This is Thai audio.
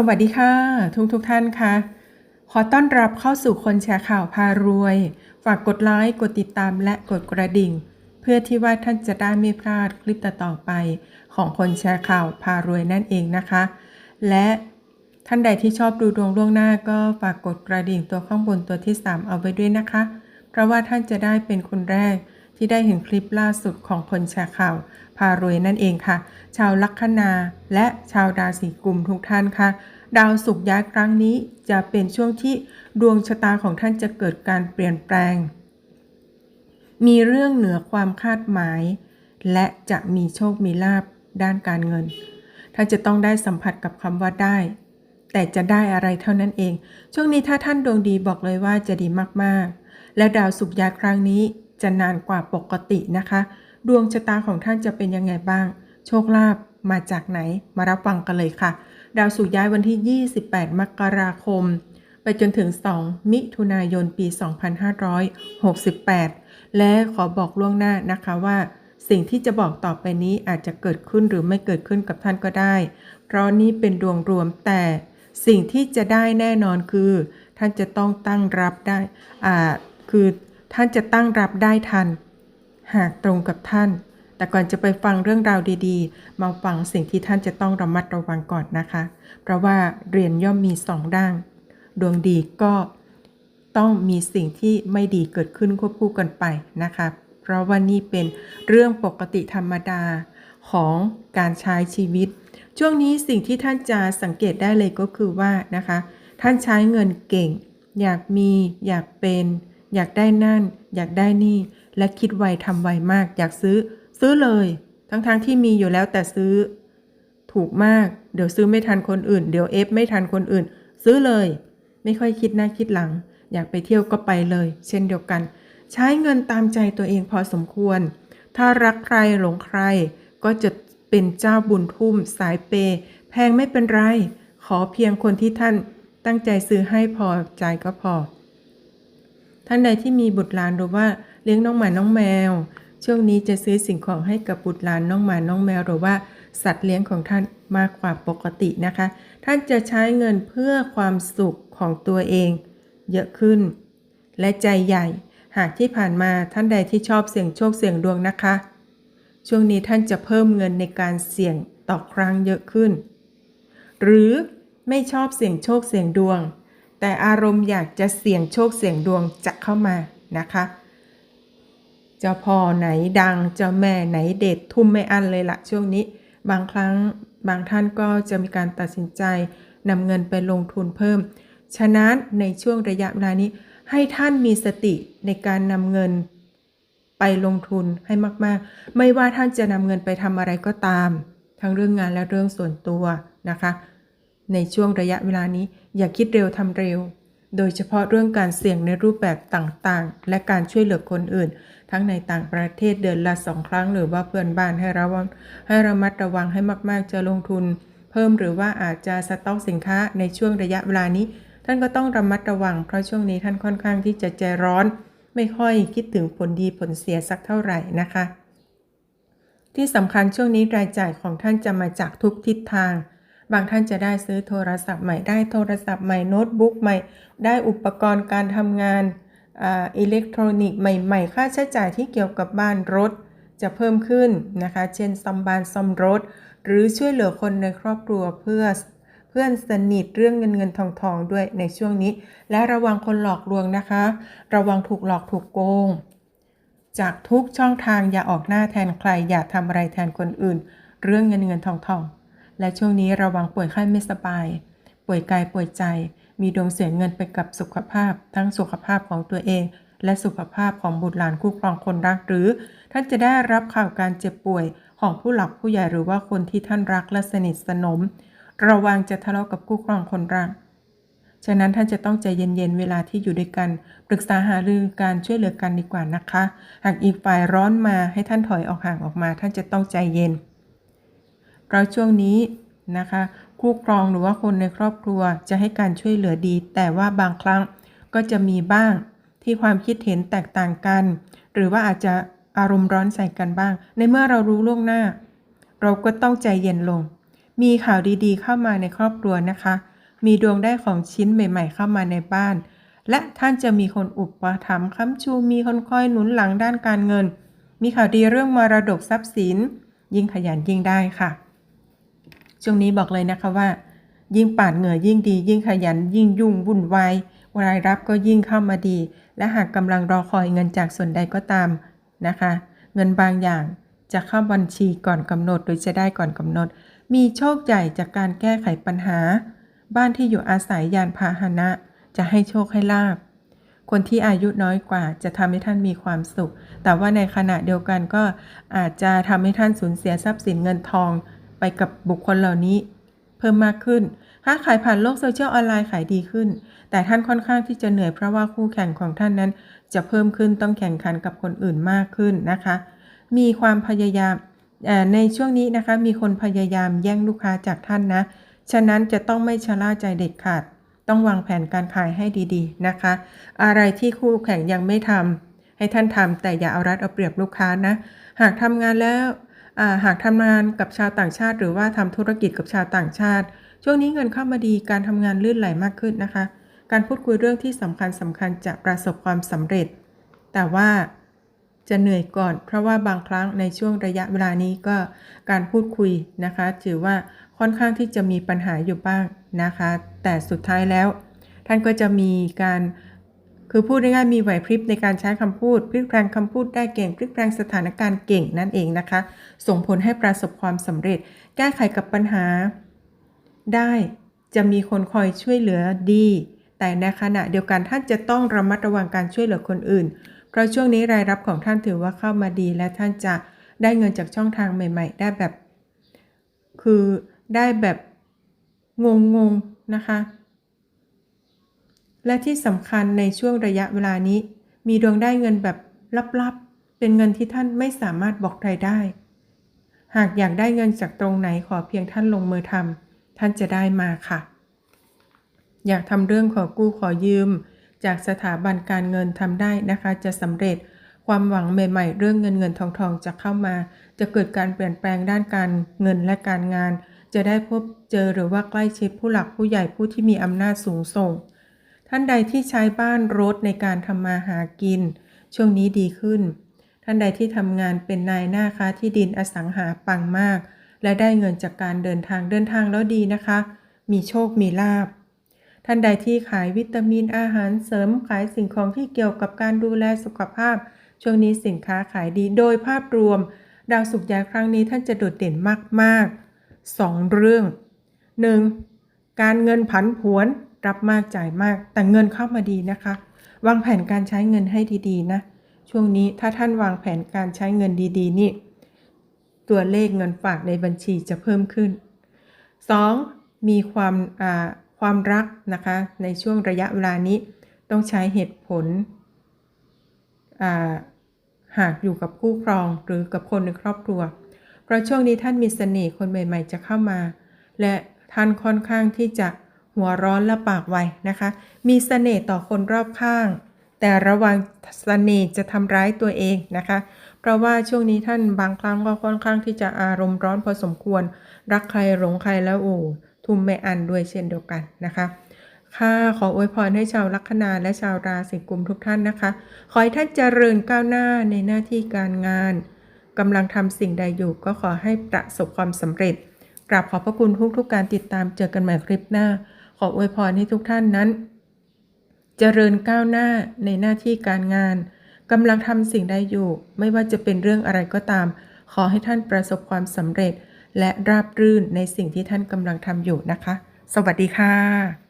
สวัสดีค่ะ ทุกทุกท่านค่ะ ขอต้อนรับเข้าสู่คนแชร์ข่าวพารวย ฝากกดไลค์กดติดตามและกดกระดิ่ง เพื่อที่ว่าท่านจะได้ไม่พลาดคลิปต่อๆไป ของคนแชร์ข่าวพารวยนั่นเองนะคะ และท่านใดที่ชอบดูดวงล่วงหน้าก็ฝากกดกระดิ่งตัวข้างบนตัวที่ 3 เอาไว้ด้วยนะคะ เพราะว่าท่านจะได้เป็นคนแรก ที่ได้เห็นคลิปล่าสุดของคนแชร์ข่าว พารวยนั่นเองค่ะ ชาวลัคนาและชาวราศีกุมทุกท่านค่ะ ดาวศุกร์ย้ายครั้งนี้จะเป็นช่วงที่ดวงชะตาของท่านจะเกิดการเปลี่ยนแปลง มีเรื่องเหนือความคาดหมาย และจะมีโชคมีลาบด้านการเงินท่านจะต้องได้สัมผัสกับคำว่าได้แต่จะได้อะไรเท่านั้นเอง ช่วงนี้ถ้าท่านดวงดีบอกเลยว่าจะดีมากๆ และดาวสุกย้ายครั้งนี้ จะนานกว่าปกตินะคะ ดวงชะตาของท่านจะเป็นยังไงบ้าง โชคลาภมาจากไหน มารับฟังกันเลยค่ะ ดาวสุกย้ายวันที่ 28 มกราคม ไปจนถึง 2 มิถุนายนปี 2568 และขอบอกล่วงหน้านะคะว่า สิ่งที่จะบอกต่อไปนี้อาจจะเกิดขึ้นหรือไม่เกิดขึ้นกับท่านก็ได้ เพราะนี่เป็นดวงรวมแต่สิ่งที่จะได้แน่นอนคือ ท่านจะต้องตั้งรับได้อ่าคือ ท่านจะตั้งรับได้ทัน หากตรงกับท่าน แต่ก่อนจะไปฟังเรื่องราวดี ๆ มาฟังสิ่งที่ท่านจะต้องระมัดระวังก่อนนะคะ เพราะว่าเรียนย่อมมีสองด้านดวงดีก็ต้องมีสิ่งที่ไม่ดีเกิดขึ้นควบคู่กันไปนะคะ เพราะว่านี่เป็นเรื่องปกติธรรมดาของการใช้ชีวิต ช่วงนี้สิ่งที่ท่านจะสังเกตได้เลยก็คือว่านะคะ ท่านใช้เงินเก่ง อยากมีอยากเป็น อยากได้นั่น อยากได้นี่ และคิดไวทำไวมาก อยากซื้อ ซื้อเลย ทั้งๆทที่มีอยู่แล้วแต่ซื้อ ถูกมาก เดี๋ยวซื้อไม่ทันคนอื่น เดี๋ยวเอฟไม่ทันคนอื่น ซื้อเลย ไม่ค่อยคิดหน้าคิดหลัง อยากไปเที่ยวก็ไปเลย เช่นเดียวกัน ใช้เงินตามใจตัวเองพอสมควร ถ้ารักใครหลงใคร ก็จะเป็นเจ้าบุญทุ่ม สายเปย์แพงไม่เป็นไร ขอเพียงคนที่ท่านตั้งใจซื้อให้พอใจก็พอ ท่านใดที่มีบุตรหลานหรือว่าเลี้ยงน้องหมาน้องแมว ช่วงนี้จะซื้อสิ่งของให้กับบุตรหลานน้องหมาน้องแมวหรือว่าสัตว์เลี้ยงของท่านมากกว่าปกตินะคะ ท่านจะใช้เงินเพื่อความสุขของตัวเอง เยอะขึ้น และใจใหญ่ หากที่ผ่านมาท่านใดที่ชอบเสี่ยงโชคเสี่ยงดวงนะคะ ช่วงนี้ท่านจะเพิ่มเงินในการเสี่ยงต่อครั้งเยอะขึ้น หรือไม่ชอบเสี่ยงโชคเสี่ยงดวง แต่อารมณ์อยากจะเสี่ยงโชคเสี่ยงดวงจะเข้ามานะคะเจ้าพ่อไหนดังเจ้าแม่ไหนเด็ดทุ่มไม่อั้นเลยละช่วงนี้ บางครั้งบางท่านก็จะมีการตัดสินใจนำเงินไปลงทุนเพิ่ม ฉะนั้นในช่วงระยะเวลานี้ ให้ท่านมีสติในการนำเงินไปลงทุนให้มาก ๆ ไม่ว่าท่านจะนำเงินไปทำอะไรก็ตาม ทั้งเรื่องงานและเรื่องส่วนตัวนะคะ ในช่วงระยะเวลานี้อย่าคิดเร็วทำเร็ว โดยเฉพาะเรื่องการเสี่ยงในรูปแบบต่างๆ และการช่วยเหลือคนอื่น ทั้งในต่างประเทศเดือนละสองครั้ง หรือว่าเพื่อนบ้านให้ระวังให้ระมัดระวังให้มากๆ จะลงทุน เพิ่มหรือว่าอาจจะสต็อกสินค้าในช่วงระยะเวลานี้ ท่านก็ต้องระมัดระวัง เพราะช่วงนี้ท่านค่อนข้างที่จะใจร้อน ไม่ค่อยคิดถึงผลดีผลเสียสักเท่าไหร่นะคะที่สำคัญช่วงนี้รายจ่ายของท่านจะมาจากทุกทิศทาง บางท่านจะได้ซื้อโทรศัพท์ใหม่ได้โทรศัพท์ใหม่โน้ตบุ๊กใหม่ ได้อุปกรณ์การทำงานอิเล็กทรอนิกส์ใหม่ๆ ค่าใช้จ่ายที่เกี่ยวกับบ้านรถจะเพิ่มขึ้นนะคะ เช่นซ่อมบ้านซ่อมรถ หรือช่วยเหลือคนในครอบครัวเพื่อเพื่อนสนิทเรื่องเงินเงินทองทองด้วยในช่วงนี้ และระวังคนหลอกลวงนะคะ ระวังถูกหลอกถูกโกง จากทุกช่องทางอย่าออกหน้าแทนใคร อย่าทำอะไรแทนคนอื่น เรื่องเงินเงินทองทอง และช่วงนี้ระวังป่วยไข้ไม่สบาย ป่วยกายป่วยใจ มีดวงเสียเงินไปกับสุขภาพ ทั้งสุขภาพของตัวเอง และสุขภาพของบุตรหลานคู่ครองคนรักหรือ ท่านจะได้รับข่าวการเจ็บป่วยของผู้หลักผู้ใหญ่หรือว่าคนที่ท่านรักและสนิทสนม ระวังจะทะเลาะกับคู่ครองคนรัก ฉะนั้นท่านจะต้องใจเย็นๆเวลาที่อยู่ด้วยกัน ปรึกษาหารือการช่วยเหลือกันดีกว่านะคะ หากอีกฝ่ายร้อนมาให้ท่านถอยออกห่างออกมา ท่านจะต้องใจเย็น เพราะช่วงนี้นะคะคู่ครองหรือว่าคนในครอบครัวจะให้การช่วยเหลือดี แต่ว่าบางครั้งก็จะมีบ้างที่ความคิดเห็นแตกต่างกัน หรือว่าอาจจะอารมณ์ร้อนใส่กันบ้าง ในเมื่อเรารู้ล่วงหน้า เราก็ต้องใจเย็นลง มีข่าวดีๆ เข้ามาในครอบครัวนะคะ มีดวงได้ของชิ้นใหม่ ๆ เข้ามาในบ้าน และท่านจะมีคนอุปถัมภ์ค้ำชู มีคนคอยหนุนหลังด้านการเงิน มีข่าวดีเรื่องมรดกทรัพย์สิน ยิ่งขยันยิ่งได้ค่ะ ช่วงนี้บอกเลยนะคะว่า ยิ่งปาดเหงื่อยิ่งดี ยิ่งขยัน ยิ่งยุ่งวุ่นวายรายรับก็ยิ่งเข้ามาดี และหากกำลังรอคอยเงินจากส่วนใดก็ตามนะคะ เงินบางอย่างจะเข้าบัญชีก่อนกำหนด หรือจะได้ก่อนกำหนด มีโชคใหญ่จากการแก้ไขปัญหา บ้านที่อยู่อาศัยยานพาหนะ จะให้โชคให้ลาบ คนที่อายุน้อยกว่า จะทำให้ท่านมีความสุข แต่ว่าในขณะเดียวกันก็อาจจะทำให้ท่านสูญเสียทรัพย์สินเงินทอง ไปกับบุคคลเหล่านี้ เพิ่มมากขึ้น ค้าขายผ่านโลกโซเชียลออนไลน์ขายดีขึ้น แต่ท่านค่อนข้างที่จะเหนื่อยเพราะว่าคู่แข่งของท่านนั้น จะเพิ่มขึ้นต้องแข่งขันกับคนอื่นมากขึ้นนะคะ มีความพยายามในช่วงนี้นะคะมีคนพยายามแย่งลูกค้าจากท่านนะ ฉะนั้นจะต้องไม่ชะล่าใจเด็ดขาด ต้องวางแผนการขายให้ดีๆนะคะ อะไรที่คู่แข่งยังไม่ทำให้ท่านทำแต่อย่าเอารัดเอาเปรียบลูกค้านะ หากทำงานแล้ว หากทำงานกับชาวต่างชาติ หรือว่าทำธุรกิจกับชาวต่างชาติ ช่วงนี้เงินเข้ามาดีการทำงานลื่นไหลมากขึ้นนะคะ การพูดคุยเรื่องที่สำคัญสำคัญจะประสบความสำเร็จ แต่ว่าจะเหนื่อยก่อน เพราะว่าบางครั้งในช่วงระยะเวลานี้ก็การพูดคุยนะคะ ถือว่าค่อนข้างที่จะมีปัญหาอยู่บ้างนะคะ แต่สุดท้ายแล้ว ท่านก็จะมีการ คือพูดง่ายๆมีไหวพริบในการใช้คำพูด พลิกแปลงคำพูดได้เก่ง พลิกแปลงสถานการณ์เก่งนั่นเองนะคะ ส่งผลให้ประสบความสำเร็จ แก้ไขกับปัญหา ได้จะมีคนคอยช่วยเหลือดี แต่ในขณะเดียวกันท่านจะต้องระมัดระวังการช่วยเหลือคนอื่น เพราะช่วงนี้รายรับของท่านถือว่าเข้ามาดี และท่านจะได้เงินจากช่องทางใหม่ ๆ ได้แบบ คือได้แบบงงๆนะคะ และที่สำคัญในช่วงระยะเวลานี้ มีดวงได้เงินแบบลับๆ เป็นเงินที่ท่านไม่สามารถบอกใครได้ หากอยากได้เงินจากตรงไหนขอเพียงท่านลงมือทำท่านจะได้มาค่ะ อยากทำเรื่องขอกู้ขอยืม จากสถาบันการเงินทำได้นะคะจะสำเร็จความหวังใหม่ ๆ เรื่องเงินเงินทองทองจะเข้ามา จะเกิดการเปลี่ยนแปลงด้านการเงินและการงาน จะได้พบเจอหรือว่าใกล้ชิดผู้หลักผู้ใหญ่ผู้ที่มีอำนาจสูงส่ง ท่านใดที่ใช้บ้านรถในการทำมาหากิน ช่วงนี้ดีขึ้น ท่านใดที่ทำงานเป็นนายหน้าค้าที่ดินอสังหาปังมาก และได้เงินจากการเดินทางเดินทางแล้วดีนะคะ มีโชคมีลาบท่านใดที่ขายวิตามินอาหารเสริมขายสิ่งของที่เกี่ยวกับการดูแลสุขภาพ ช่วงนี้สินค้าขายดีโดยภาพรวม ดาวสุกยาครั้งนี้ท่านจะโดดเด่นมากๆ 2 เรื่อง 1. การเงินผันผวน รับมากจ่ายมาก แต่เงินเข้ามาดีนะคะ วางแผนการใช้เงินให้ดีๆ นะ ช่วงนี้ถ้าท่านวางแผนการใช้เงินดีๆ นี่ ตัวเลขเงินฝากในบัญชีจะเพิ่มขึ้น 2. มีความความรักนะคะ ในช่วงระยะเวลานี้ต้องใช้เหตุผล หากอยู่กับคู่ครองหรือกับคนในครอบครัว เพราะช่วงนี้ท่านมีเสน่ห์คนใหม่ ๆ จะเข้ามา และท่านค่อนข้างที่จะ หัวร้อนและปากไวนะคะ มีเสน่ห์ต่อคนรอบข้าง แต่ระวังเสน่ห์จะทำร้ายตัวเองนะคะ เพราะว่าช่วงนี้ท่านบางครั้งก็ค่อนข้างที่จะอารมณ์ร้อนพอสมควร รักใครหลงใครแล้วโอ้ทุ่มไม่อันด้วยเช่นเดียวกันนะคะค่ะขออวยพรให้ชาวลัคนาและชาวราศีกุมทุกท่านนะคะ ขอให้ท่านเจริญก้าวหน้าในหน้าที่การงานกำลังทำสิ่งใดอยู่ก็ขอให้ประสบความสำเร็จกราบขอบพระคุณทุกทุกการติดตามเจอกันใหม่คลิปหน้า ขออวยพรให้ทุกท่านนั้น เจริญก้าวหน้าในหน้าที่การงานกำลังทำสิ่งใดอยู่ ไม่ว่าจะเป็นเรื่องอะไรก็ตาม ขอให้ท่านประสบความสำเร็จ และราบรื่นในสิ่งที่ท่านกำลังทำอยู่นะคะ สวัสดีค่ะ